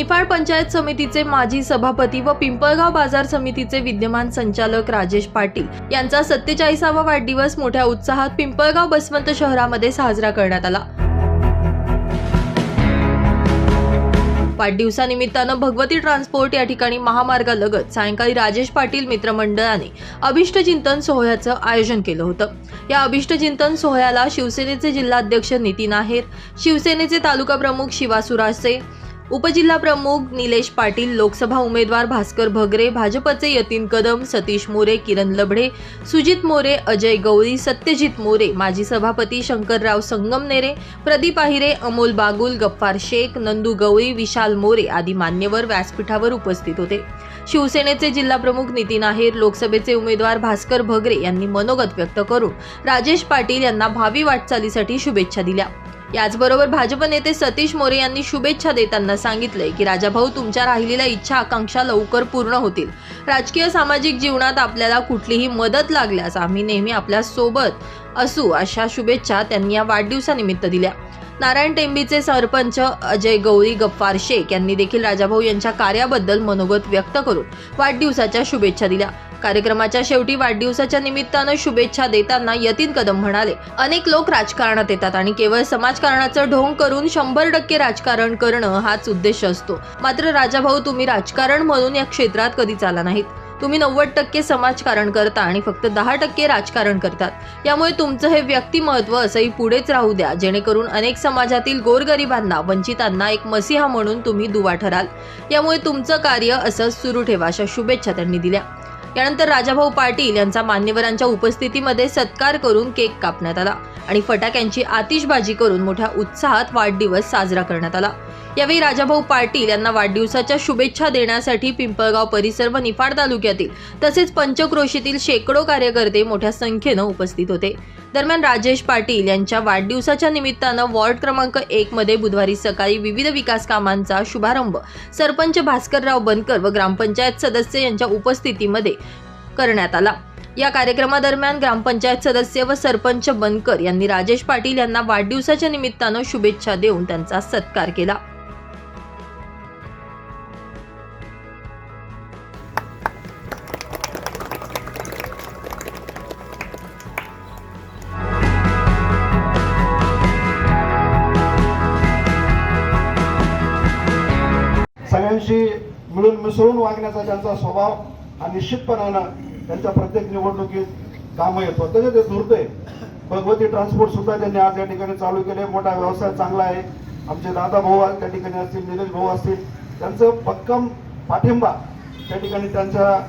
निफाड पंचायत समितीचे माजी सभापती व पिंपळगाव बाजार समितीचे विद्यमान संचालक राजेश पाटील यांचा सत्तेचाळीसावा वाढदिवस मोठ्या उत्साहात पिंपळगाव बसवंत शहरामध्ये साजरा करण्यात आला. वाढदिवसानिमित्तानं भगवती ट्रान्सपोर्ट या ठिकाणी महामार्गालगत सायंकाळी राजेश पाटील मित्रमंडळाने अभिष्टचिंतन सोहळ्याचं आयोजन केलं होतं. या अभिष्टचिंतन सोहळ्याला शिवसेनेचे जिल्हाध्यक्ष नितीन आहेर शिवसेनेचे तालुका प्रमुख शिवा सुरासे उपजिल्हा प्रमुख निलेश पाटील लोकसभा उमेदवार भास्कर भगरे भाजपचे यतीन कदम सतीश मोरे किरण लबडे सुजित मोरे अजय गवळी सत्यजित मोरे माजी सभापती शंकरराव संगमनेरे प्रदीप आहिरे अमोल बागुल गफ्फार शेख नंदू गवळी विशाल मोरे आदी मान्यवर व्यासपीठावर उपस्थित होते. शिवसेनेचे जिल्हाप्रमुख नितीन आहेर लोकसभेचे उमेदवार भास्कर भगरे यांनी मनोगत व्यक्त करून राजेश पाटील यांना भावी वाटचालीसाठी शुभेच्छा दिल्या. याचबरोबर भाजप नेते सतीश मोरे यांनी शुभेच्छा देताना सांगितले की राजाभाऊ तुमच्या राहिलेल्या इच्छा आकांक्षा लवकर पूर्ण होतील. राजकीय सामाजिक जीवनात आपल्याला कुठलीही मदत लागल्यास आम्ही नेहमी आपल्यासोबत असू अशा शुभेच्छा त्यांनी या वाढदिवसानिमित्त दिल्या. नारायण टेंबीचे सरपंच अजय गौरी गफ्फार शेख यांनी देखील राजाभाऊ यांच्या कार्याबद्दल मनोगत व्यक्त करून वाढदिवसाच्या शुभेच्छा दिल्या. कार्यक्रमाच्या शेवटी वाढदिवसाच्या निमित्तानं शुभेच्छा देताना यतीन कदम म्हणाले. अनेक लोक राजकारणात येतात आणि केवळ समाजकारणाचं ढोंग करून शंभर टक्के राजकारण करणं हाच उद्देश असतो. मात्र राजाभाऊ तुम्ही राजकारण म्हणून या क्षेत्रात कधीच आला नाहीत. तुम्ही नव्वद टक्के समाजकारण करता आणि फक्त दहा टक्के राजकारण करतात. यामुळे तुमचं हे व्यक्तिमत्व असंही पुढेच राहू द्या. जेणेकरून अनेक समाजातील गोरगरिबांना वंचितांना एक मसीहा म्हणून तुम्ही दुवा ठराल. यामुळे तुमचं कार्य असंच सुरू ठेवा अशा शुभेच्छा त्यांनी दिल्या. यानंतर राजाभाऊ पाटील यांचा मान्यवरांच्या उपस्थितीमध्ये सत्कार करून केक कापण्यात आला आणि फटाक्यांची आतिषबाजी करून मोठ्या उत्साहात वाढदिवस साजरा करण्यात आला. यावेळी राजाभाऊ पाटील यांना वाढदिवसाच्या शुभेच्छा देण्यासाठी पिंपळगाव परिसर व निफाड तालुक्यातील तसेच पंचक्रोशीतील शेकडो कार्यकर्ते मोठ्या संख्येनं उपस्थित होते. दरम्यान राजेश पाटील यांच्या वाढदिवसाच्या निमित्तानं वॉर्ड क्रमांक एक मध्ये बुधवारी सकाळी विविध विकास कामांचा शुभारंभ सरपंच भास्करराव बनकर व ग्रामपंचायत सदस्य यांच्या उपस्थितीमध्ये करण्यात आला. या कार्यक्रमादरम्यान ग्रामपंचायत सदस्य व सरपंच बनकर यांनी राजेश पाटील यांना वाढदिवसाच्या निमित्तानं शुभेच्छा देऊन त्यांचा सत्कार केला. त्यांच्याशी मिळून मिसळून वागण्याचा त्यांचा स्वभाव हा निश्चितपणानं त्यांच्या प्रत्येक निवडणुकीत कामं येतो. त्याचे ते धुरते भगवती ट्रान्सपोर्ट सुद्धा त्यांनी आज या ठिकाणी चालू केले मोठा व्यवसाय चांगला आहे. आमचे दादा भाऊ त्या ठिकाणी असतील निलेश भाऊ असतील त्यांचं भक्कम पाठिंबा त्या ठिकाणी त्यांच्या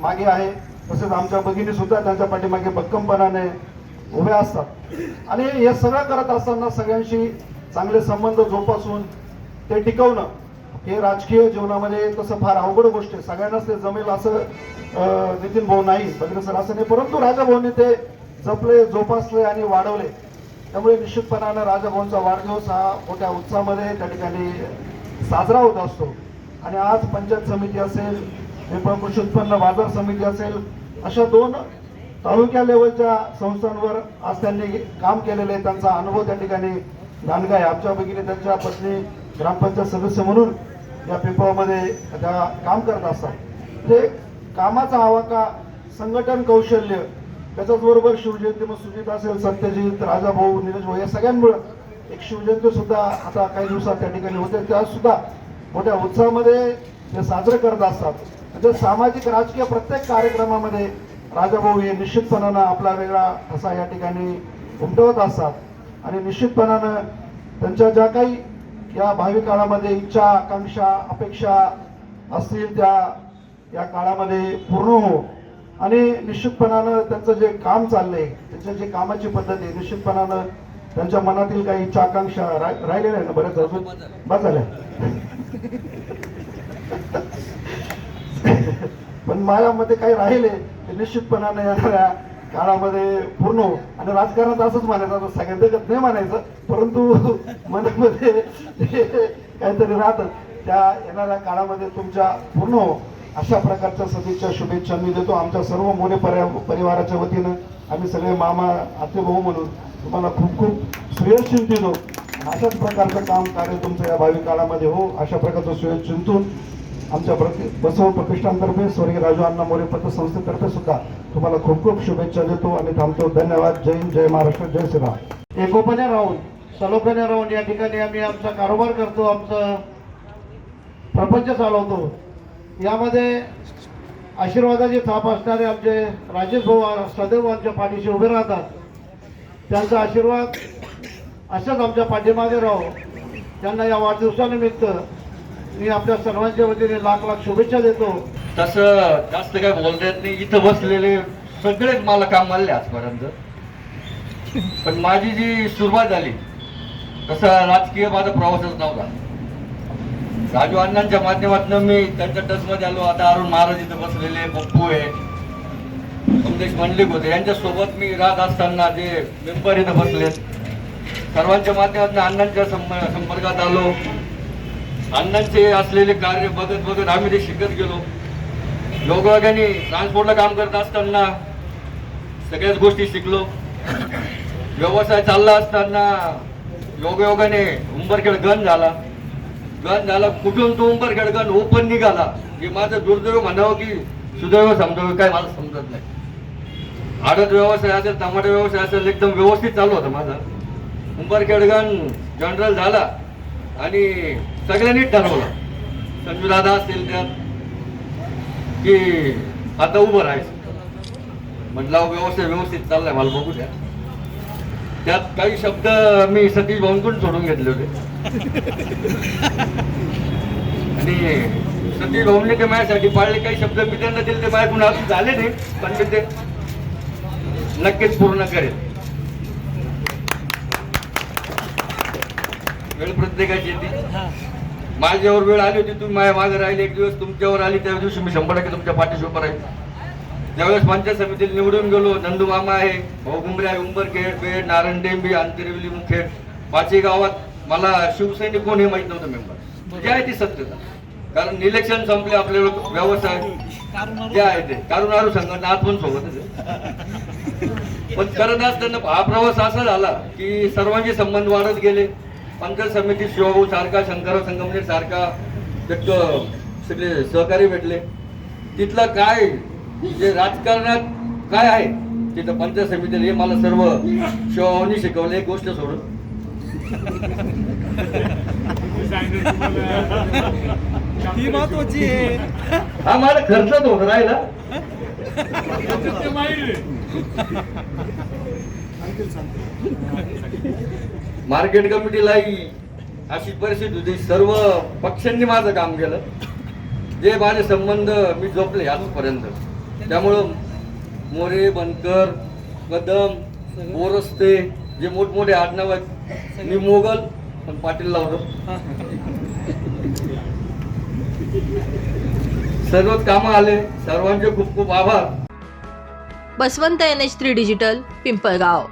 मागे आहे. तसेच आमच्या भगिनी सुद्धा त्यांच्या पाठीमागे भक्कमपणाने उभ्या असतात. आणि हे सगळं करत असताना सगळ्यांशी चांगले संबंध जोपासून ते टिकवणं हे राजकीय जीवनामध्ये तसं फार अवघड गोष्ट आहे. सगळ्यांनाच ते जमेल असं नितीन भाऊ नाही बद्र सर असं नाही. परंतु राजाभाऊंनी ते जपले जोपासले आणि वाढवले. त्यामुळे निश्चितपणानं राजाभाऊंचा वाढदिवस हा मोठ्या उत्साहामध्ये त्या ठिकाणी साजरा होत असतो. आणि आज पंचायत समिती असेल नेपाळ कृषी उत्पन्न बाजार समिती असेल अशा दोन तालुक्या लेवलच्या संस्थांवर आज त्यांनी काम केलेले आहे. त्यांचा अनुभव त्या ठिकाणी दांडगा आहे. आमच्या भगिनी त्यांच्या पत्नी ग्रामपंचायत सदस्य म्हणून या पिंपळामध्ये त्या काम करत असतात. ते कामाचा आवाका संघटन कौशल्य त्याच्याचबरोबर शिवजयंती मग सुजित असेल सत्यजित राजाभाऊ निलेश भाऊ या सगळ्यांमुळं एक शिवजयंती सुद्धा आता काही दिवसात त्या ठिकाणी होते. त्या सुद्धा मोठ्या उत्साहामध्ये ते साजरे करत असतात. म्हणजे सामाजिक राजकीय प्रत्येक कार्यक्रमामध्ये राजाभाऊ हे निश्चितपणानं आपला वेगळा असा या ठिकाणी उमटवत असतात. आणि निश्चितपणानं त्यांच्या ज्या काही या भावी काळामध्ये इच्छा आकांक्षा अपेक्षा असतील त्या या काळामध्ये पूर्ण हो. आणि निश्चितपणानं त्यांचं जे काम चाललंय त्यांच्या जे कामाची पद्धत आहे निश्चितपणानं त्यांच्या मनातील काही इच्छा आकांक्षा राहिलेल्या ना बऱ्याच अजून बस झाल्या पण माझ्यामध्ये काही राहिले ते निश्चितपणाने येणाऱ्या काळामध्ये पूर्ण हो आणि राजकारणात असंच म्हणायचं आता सगळ्यांच्याकडे नाही म्हणायचं परंतु मनामध्ये काहीतरी राहतं. त्या येणाऱ्या काळामध्ये तुमच्या पूर्ण हो. अशा प्रकारच्या सदिच्छा शुभेच्छा मी देतो. आमच्या सर्व मोरे पर्या- परिवाराच्या वतीनं आम्ही सगळे मामा आते भाऊ म्हणून तुम्हाला खूप खूप श्रेयस चिंतितो अशाच प्रकारचं काम कार्य तुमचं या भावी काळामध्ये हो. अशा प्रकारचं सुयोज चिंतून आमच्या प्रति बसव प्रतिष्ठानतर्फे स्वर्गीय राजू अण्णा मोरे पतसंस्थेतर्फे सुद्धा तुम्हाला खूप खूप शुभेच्छा देतो आणि थांबतो. धन्यवाद. जय हिंद जय महाराष्ट्र जय श्रीराम. एकोपणे राहून सलोख्याने राहून या ठिकाणी आम्ही आमचा कारोबार करतो आमचं प्रपंच चालवतो. यामध्ये आशीर्वादाची थाप असणारे आमचे राजेश भाऊ सदैव आमच्या पाठीशी उभे राहतात. त्यांचा आशीर्वाद असंच आमच्या पाठीमागे राहो. त्यांना या वाढदिवसानिमित्त मी आपल्या सर्वांच्या वतीने लाख लाख शुभेच्छा देतो. तसं जास्त काय बोलता येत नाही. इथं बसलेले सगळेच मला काम आले आजपर्यंत. पण माझी जी सुरुवात झाली तसा राजकीय माझा प्रवासच नव्हता. राजू अण्णांच्या माध्यमातून मी त्यांच्या टचमध्ये आलो. आता अरुण महाराज इथं बसलेले पप्पू आहे समदेश मंडलिक होते. यांच्यासोबत मी राहत असताना जे मेंबर इथं बसलेत सर्वांच्या माध्यमातून अण्णांच्या संपर्कात आलो. अण्णांचे असलेले कार्य बघत बघत आम्ही ते शिकत गेलो. योगायोगाने ट्रान्सपोर्टला काम करत असताना सगळ्याच गोष्टी शिकलो. व्यवसाय चालला असताना योगायोगाने उंबरखेड गण झाला. गण झाला कुठून तो उंबरखेड गण? ओपन निघाला. हे माझं दुर्दैव म्हणावं की सुदैव समजावं काय मला समजत नाही. आडत व्यवसाय असेल टमाटर व्यवसाय असेल एकदम व्यवस्थित चालू होता माझा. उंबरखेड गन जनरल झाला. आणि सगळ्यांनी ठरवलं. संजू दादा असतील त्यात की आता उभं राहायचं. म्हटलं अहो, व्यवस्थित व्यवस्थित चाललाय मला बघू द्या. त्यात काही शब्द मी सतीश भाऊंकडून सोडून घेतले होते. आणि सतीश भाऊने ते माझ्यासाठी पाळले. काही शब्द मी त्यांना दिले ते माझ्याकडून अजून झाले नाही पण मी ते नक्कीच पूर्ण करेल वेळ प्रत्येकाची येते माझ्यावर वेळ आली होती तुम्ही माझ्या मागे राहिले एक दिवस तुमच्यावर आली त्या दिवशी मी शंभर टक्के तुमच्या पाठीशी उभं राहील. ज्यावेळेस पंचायत समितीत निवडून गेलो नंदू मामा आहे भाऊ आहे उंबरखेड बेड नारायण डेंबी अंतरविली मुखेड पाचही गावात मला शिवसैनिक कोण हे माहीत नव्हतं मेंबर जे आहे ती सत्यता कारण इलेक्शन संपले आपल्याला व्यवसाय जे आहे ते. कारण आरू संघटना आज पण सोबतच आहे. पण करत असताना हा प्रवास असा झाला की सर्वांचे संबंध वाढत गेले. पंचायत समिती शिवभाऊ सारखा शंकरराव संगमनेर सारखा एक सगळे सहकारी भेटले. तिथलं काय जे राजकारणात काय आहे तिथं पंचायत समितीला हे मला सर्व शिवभाऊनी शिकवलं एक गोष्ट सोडून. ही महत्वाची आहे. हा मला खर्चच होत राहिला. मार्केट कमिटीलाही अशी परिस्थिती होती. सर्व पक्षांनी माझं काम केलं. जे माझे संबंध मी जोपले आजपर्यंत. त्यामुळं मोरे बनकर कदम बोरस्ते जे मोठमोठे आडनाव आहेत मी मोगल पण पाटील लावलं. सर्वच कामं आले. सर्वांचे खूप खूप आभार. Baswant N H three digital Pimpalgaon.